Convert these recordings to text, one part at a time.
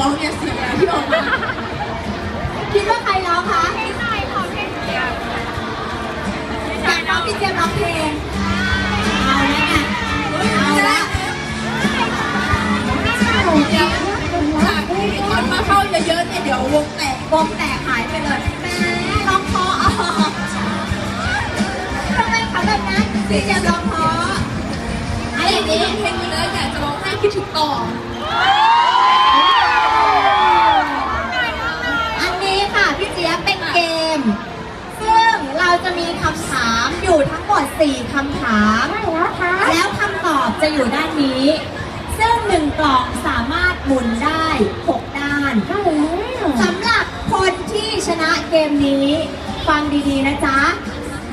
ร้องเงเนี่ยเสียงที่ออกมาคิดว่าใครร้องคะอยากร้องพี่เจมส์ร้องเพลงเอาแล้วไงเอาแล้วเดี๋ยวจากที่คนมาเข้าเยอะๆเนี่ยเดี๋ยววงแตกวงแตกหายไปเลยแม่ร้องเพราะอะทำไมเขาแบบนั้นพี่เจมส์ร้องเพราะไอ้นี้เพลงนี้แล้วอยากจะร้องให้คิดถึงต่อ อันนี้ค่ะพี่เจี๊ยบเป็นเกม ซึ่งเรา จะมีคำถามอยู่ทั้งหมด 4คำถามแล้วคำตอบจะอยู่ด้านนี้ ซึ่งหนึ่งกล่องสามารถหมุนได้ 6 ด้านสำหรับคนที่ชนะเกมนี้ ฟังดีๆนะจ๊ะ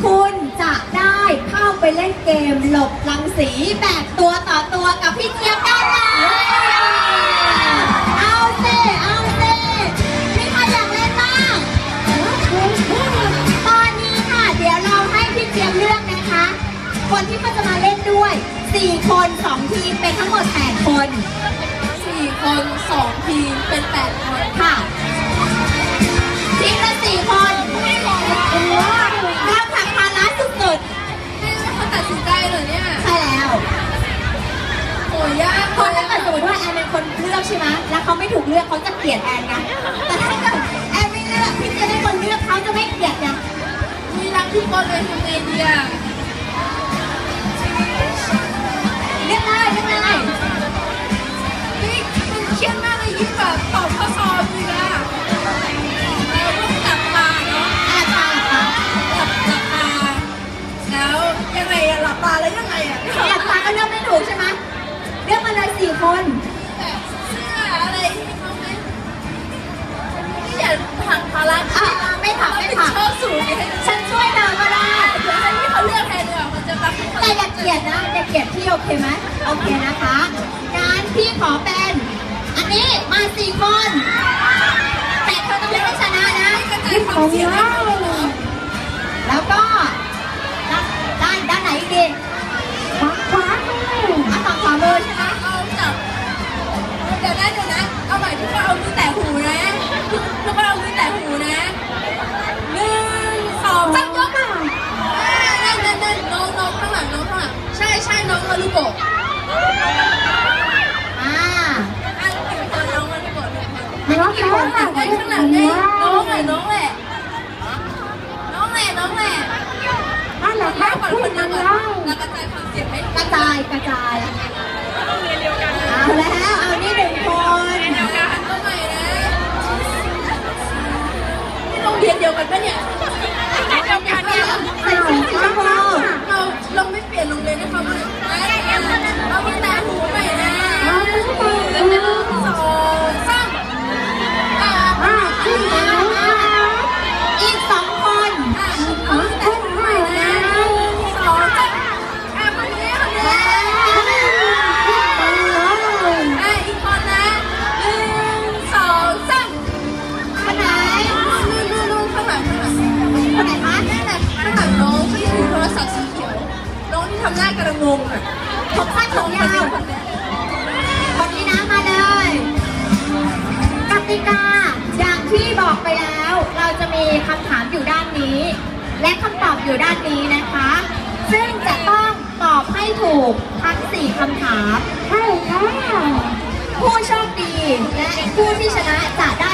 คุณจะได้เข้าไปเล่นเกมหลบรังสีแบบตัวต่อตัวกับพี่เจี๊ยบ คนที่เขาจะมาเล่นด้วย 4 คน 2 ทีมเป็นทั้งหมด 8 คน สี่คนสองทีมเป็นแปดคนค่ะทีมละ 4 คนเราผลักภาระสุดให้เขาตัดสินใจเลยเนี่ยๆใช่แล้วโอ้ยยากเพราะถ้าเกิดสมมติว่าแอนเป็นคนเลือกใช่ไหมแล้วเขาไม่ถูกเลือกเขาจะเกลียดแอนไงแต่ถ้าเกิดแอนไม่เลือกพี่จะได้คนเลือกเขาจะไม่เกลียดไงมีรักทุกคนเลยทำไงดีอะ แล้วยังไงอะหลับตาก็เลือกไม่ถูกใช่ไหมเลือกมาเลยสี่คนแบบเสื้ออะไรที่เขาไหมนี่อย่าผักภาระอะไม่ถามไม่ถามชอบสูงฉันช่วยเธอก็ได้เดี๋ยวให้พี่เขาเลือกแทนดีกว่ามันจะรักแต่อย่าเกลียดนะอย่าเกลียดพี่โอเคไหมโอเคนะคะงั้นพี่ขอเป็น อันนี้มาสี่คนแต่เธอต้องเลือกให้ชนะนะกระจายความเสี่ขาเยอแกี่คนข้างหลังไงข้างหลังไงน้องแหละน้องแหละน้องแหละน้องแหละนั่นแหละแค่ก่อนคนเดียวก่อนแล้วกระจายความเสี่ยงให้กระจายกระจายเอาแล้วเอานี่หนึ่งคนเดียวกันก็ใหม่นะนี่โรงเรียนเดียวกันปะเนี่ย งงอะผมสั้นผมยาวคนนี้คนนี้นะมาเลยกติกาอย่างที่บอกไปแล้ว เราจะมีคำถามอยู่ด้านนี้ และคำตอบอยู่ด้านนี้นะคะ ซึ่งจะต้องตอบให้ถูกทั้ง4คำถามใช่แล้วผู้โชคดีและผู้ที่ชนะจะได้